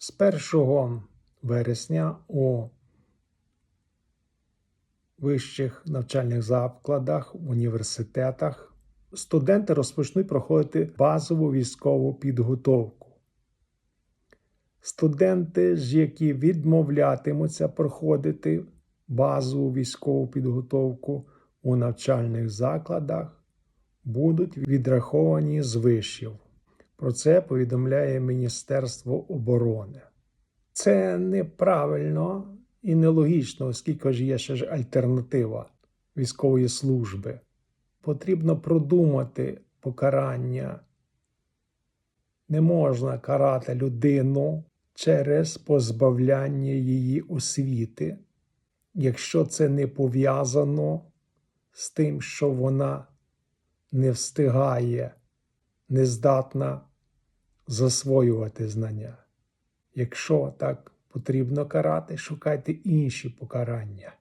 З 1 вересня у вищих навчальних закладах, університетах студенти розпочнуть проходити базову військову підготовку. Студенти ж, які відмовлятимуться проходити базову військову підготовку у навчальних закладах, будуть відраховані з вишів. Про це повідомляє Міністерство оборони. Це неправильно і нелогічно, оскільки ж є ще ж альтернатива військової служби. Потрібно продумати покарання. Не можна карати людину через позбавляння її освіти, якщо це не пов'язано з тим, що вона не встигає, не здатна засвоювати знання. Якщо так потрібно карати, шукайте інші покарання.